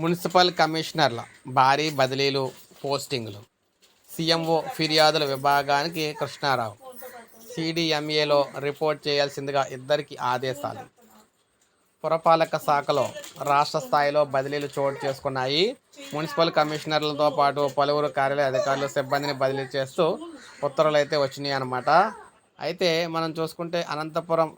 Municipal కమిషనర్ల భారీ బదిలీలు పోస్టింగ్లు. CMO ఫిర్యాదుల విభాగానికి కృష్ణారావు. సిడిఎంఏలో రిపోర్ట్ చేయాల్సిందిగా ఇద్దరికి ఆదేశాలు. పురపాలక శాఖలో రాష్ట్ర స్థాయిలో బదిలీలు చోటు చేసుకున్నాయి. మున్సిపల్ కమిషనర్లతో పాటు పలువురు కార్యాలయ అధికారులు సిబ్బందిని బదిలీ చేస్తూ ఉత్తర్వులు అయితే వచ్చినాయి అన్నమాట అయితే మనం చూసుకుంటే అనంతపురం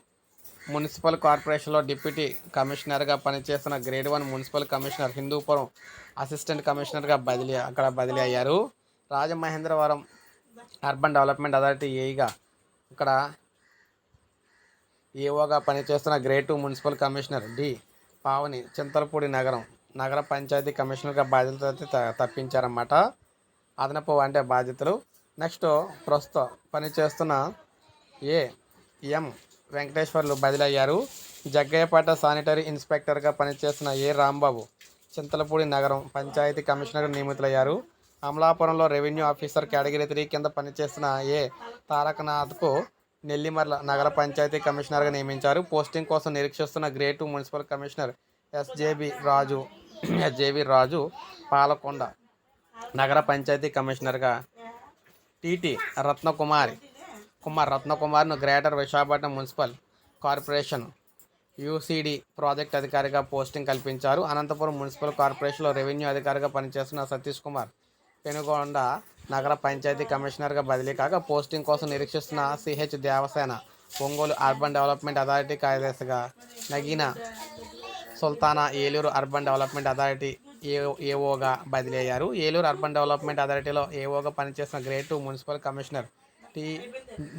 మున్సిపల్ కార్పొరేషన్లో డిప్యూటీ కమిషనర్గా పనిచేస్తున్న grade one municipal commissioner Hindupur assistant కమిషనర్గా బదిలీ అక్కడ బదిలీ అయ్యారు. రాజమహేంద్రవరం అర్బన్ డెవలప్మెంట్ అథారిటీ ఏఈగా ఇక్కడ ఏఓగా పనిచేస్తున్న grade two municipal commissioner D Pavani Chintalapudi నగరం నగర పంచాయతీ కమిషనర్గా బాధ్యతలు త- తప్పించారన్నమాట. అదనపు అంటే బాధ్యతలు. నెక్స్ట్ ప్రస్తుతం పనిచేస్తున్న ఏ ఎం వెంకటేశ్వర్లు బదిలయ్యారు. జగ్గయ్యపేట శానిటరీ ఇన్స్పెక్టర్గా పనిచేస్తున్న ఏ రాంబాబు చింతలపూడి నగరం పంచాయతీ కమిషనర్ నియమితులయ్యారు. అమలాపురంలో రెవెన్యూ ఆఫీసర్ కేటగిరీ త్రీ కింద పనిచేస్తున్న ఏ తారకనాథ్కు నెల్లిమర్ల నగర పంచాయతీ కమిషనర్గా నియమించారు. పోస్టింగ్ కోసం నిరీక్షిస్తున్న grade two municipal commissioner SJB Raju SJB Raju Palakonda నగర పంచాయతీ కమిషనర్గా TT Ratnakumari Kumar రత్నకుమార్ను greater Visakhapatnam municipal corporation UCD project అధికారిగా పోస్టింగ్ కల్పించారు. అనంతపురం మున్సిపల్ కార్పొరేషన్లో రెవెన్యూ అధికారిగా పనిచేస్తున్న సతీష్ కుమార్ పెనుగొండ నగర పంచాయతీ కమిషనర్గా బదిలీ కాగా పోస్టింగ్ కోసం నిరీక్షిస్తున్న CH Devasena Ongole urban development authority కార్యదర్శిగా Nagina Sultana Eluru urban development authority A ఏఓగా బదిలీ అయ్యారు. ఏలూరు అర్బన్ డెవలప్మెంట్ అథారిటీలో ఏఓగా పనిచేసిన grade two municipal commissioner T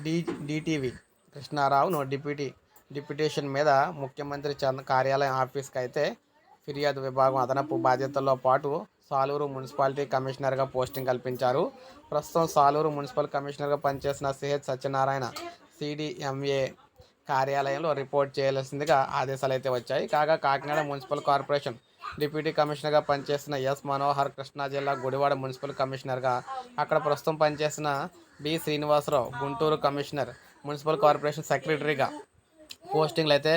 D DTV కృష్ణారావును deputy deputation మీద ముఖ్యమంత్రి చంద్ర కార్యాలయం ఆఫీస్కి అయితే ఫిర్యాదు విభాగం అదనపు బాధ్యతల్లో పాటు సాలూరు మున్సిపాలిటీ కమిషనర్గా పోస్టింగ్ కల్పించారు. ప్రస్తుతం సాలూరు మున్సిపల్ కమిషనర్గా పనిచేసిన సిహెచ్ సత్యనారాయణ సిడిఎంఏ కార్యాలయంలో రిపోర్ట్ చేయాల్సిందిగా ఆదేశాలు అయితే వచ్చాయి. కాగా కాకినాడ మున్సిపల్ కార్పొరేషన్ డిప్యూటీ కమిషనర్గా పనిచేస్తున్న ఎస్ మనోహర్ కృష్ణా జిల్లా గుడివాడ మున్సిపల్ కమిషనర్గా అక్కడ ప్రస్తుతం పనిచేసిన B Srinivasarao Guntur commissioner municipal corporation సెక్రటరీగా పోస్టింగ్లు అయితే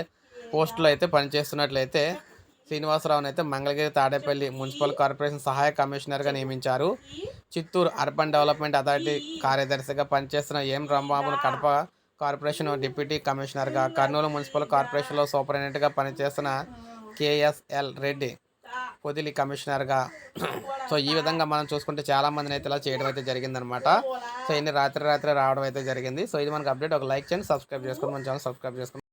పోస్టులు అయితే పనిచేస్తున్నట్లయితే శ్రీనివాసరావును అయితే మంగళగిరి తాడేపల్లి మున్సిపల్ కార్పొరేషన్ సహాయ కమిషనర్గా నియమించారు. చిత్తూరు అర్బన్ డెవలప్మెంట్ అథారిటీ కార్యదర్శిగా పనిచేస్తున్న ఎం రాంబాబును కడప కార్పొరేషన్ డిప్యూటీ కమిషనర్గా కర్నూలు మున్సిపల్ కార్పొరేషన్లో సూపరింటెండెంట్గా పనిచేస్తున్న కేఎస్ఎల్ రెడ్డి పొదిలి కమిషనర్గా. సో ఈ విధంగా మనం చూసుకుంటే చాలామందిని అయితే ఇలా చేయడం అయితే జరిగిందనమాట. సో ఇన్ని రాత్రి రాత్రి రావడం అయితే జరిగింది. సో ఇది మనకు అప్డేట్. ఒక లైక్ చేయండి సబ్స్క్రైబ్ చేసుకోండి. మన ఛానల్ సబ్స్క్రైబ్ చేసుకోండి.